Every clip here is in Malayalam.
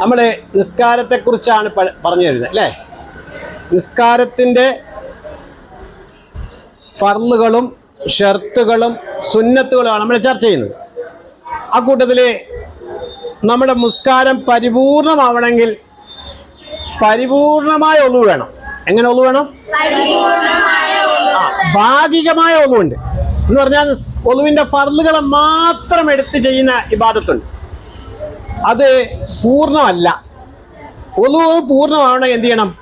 നമ്മൾ നിസ്കാരത്തെക്കുറിച്ചാണ് പറഞ്ഞു തരുന്നത് അല്ലേ? നിസ്കാരത്തിന്റെ ഫർളുകളും ഷർത്തുകളും സുന്നത്തുകളുമാണ് നമ്മൾ ചർച്ച ചെയ്യുന്നത്. ആ കൂട്ടത്തിൽ നമ്മുടെ നിസ്കാരം പരിപൂർണമാവണമെങ്കിൽ പരിപൂർണമായ ഒന്നു വേണം. എങ്ങനെ ഒന്നു വേണം? ഭാഗികമായ ഒന്നുണ്ട് എന്ന് പറഞ്ഞാൽ ഒലുവിന്റെ ഫർലുകളെ മാത്രം എടുത്ത് ചെയ്യുന്ന ഇബാദത്തുണ്ട്. അത് പൂർണമല്ല. ഒലു പൂർണമാവണമെങ്കിൽ എന്ത് ചെയ്യണം?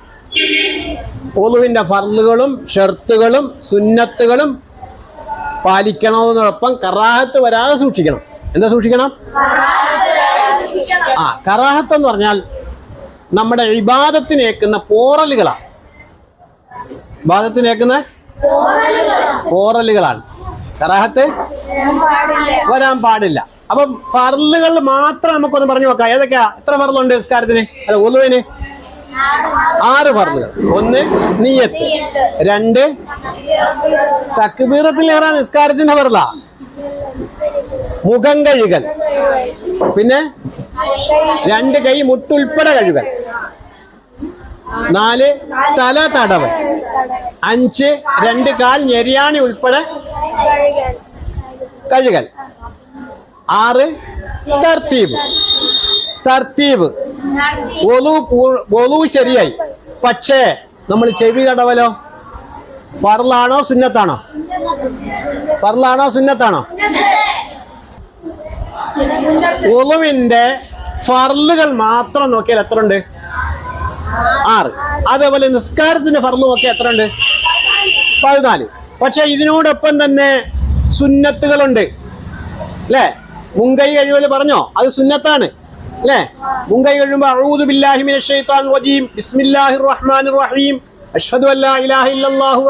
ഒലുവിന്റെ ഫർലുകളും ഷർത്തുകളും സുന്നത്തുകളും പാലിക്കണമെന്നോടൊപ്പം കറാഹത്ത് വരാതെ സൂക്ഷിക്കണം. എന്താ സൂക്ഷിക്കണം? ആ കറാഹത്ത് എന്ന് പറഞ്ഞാൽ നമ്മുടെ വിവാദത്തിനേക്കുന്ന പോറലുകളാണ്. വിവാദത്തിനേക്കുന്ന പോറലുകളാണ്. കറാഹത്ത് വരാൻ പാടില്ല. അപ്പം പറലുകൾ മാത്രം നമുക്കൊന്ന് പറഞ്ഞു നോക്കാം. ഏതൊക്കെയാ? എത്ര പറലുണ്ട് നിസ്കാരത്തിന്? അല്ല ഒന്നുവിന്? ആറ് പറലുകൾ. ഒന്ന് നീയത്ത്. രണ്ട് തക്ബീറത്തിലേറെ നിസ്കാരത്തിന്റെ പറല. മുഖം കഴുകൽ. പിന്നെ രണ്ട് കൈ മുട്ടുൾപ്പെടെ കഴുകൽ. നാല് തല തടവൽ. അഞ്ച് രണ്ട് കാൽ ഞെരിയാണി ഉൾപ്പെടെ കഴുകൽ. ആറ് തർത്തീബ്. തർത്തീബ്. ഒലു ഒലു ശരിയായി. പക്ഷേ നമ്മൾ ചെവി തടവലോ ഫർലാണോ സുന്നത്താണോ? ഫർലാണോ സുന്നത്താണോ? ഒലുവിന്റെ ഫർലുകൾ മാത്രം നോക്കിയാൽ എത്ര ഉണ്ട്? ആറ്. അതേപോലെ നിസ്കാരത്തിന്റെ ഫർൾ നോക്കിയാൽ എത്ര ഉണ്ട്? പതിനാല്. പക്ഷെ ഇതിനോടൊപ്പം തന്നെ സുന്നത്തുകളുണ്ട്. അല്ലേ? മുൻകൈ കഴിവൽ പറഞ്ഞോ? അത് സുന്നത്താണ്. അല്ലേ? മുൻകൈ കഴിയുമ്പോൾ ബില്ലാഹി റജീം. ബിസ്മില്ലാഹിർ റഹ്മാനിർ റഹീം. അഷ്ഹദു ഇല്ലല്ലാഹു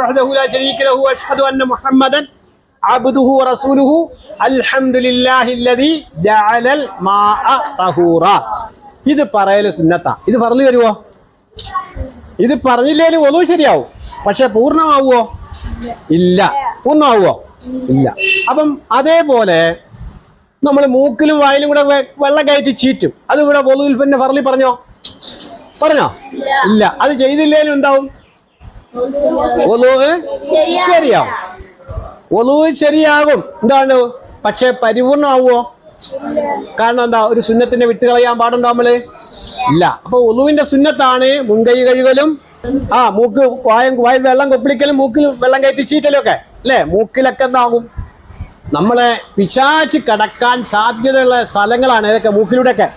അൽഹംദുലില്ലാഹി മാഅ ഇത് പറയൽ സുന്നത്താ. ഇത് പറഞ്ഞു തരുവോ? ഇത് പറഞ്ഞില്ലേലും ഒന്നും ശരിയാവും. പക്ഷെ പൂർണമാവുമോ ഇല്ല. പൂർണമാവുമോ ഇല്ല. അപ്പം അതേപോലെ നമ്മൾ മൂക്കിലും വായിലും കൂടെ വെള്ളം കയറ്റി ചീറ്റും. അത് ഇവിടെ പൊതു പിന്നെ പറളി പറഞ്ഞോ? പറഞ്ഞോ? ഇല്ല. അത് ചെയ്തില്ലേലും ഉണ്ടാവും ശരിയാവും. ഒന്നുവ് ശരിയാകും. എന്താണ്? പക്ഷെ പരിപൂർണമാവുമോ കാരണം എന്താ? ഒരു സുന്നത്തിനെ വിട്ടുകളയാൻ പാടുണ്ടോ നമ്മൾ? ഇല്ല. അപ്പൊ ഒലുവിന്റെ സുന്നത്താണ് മുൻകൈ കഴുകലും ആ മൂക്ക് വായം വായ വെള്ളം കൊപ്പിളിക്കലും മൂക്കിൽ വെള്ളം കയറ്റി ചീറ്റലും ഒക്കെ. അല്ലേ? മൂക്കിലൊക്കെ എന്താകും? നമ്മളെ പിശാച്ച് കടക്കാൻ സാധ്യതയുള്ള സ്ഥലങ്ങളാണ് ഇതൊക്കെ മൂക്കിലൂടെയൊക്കെ.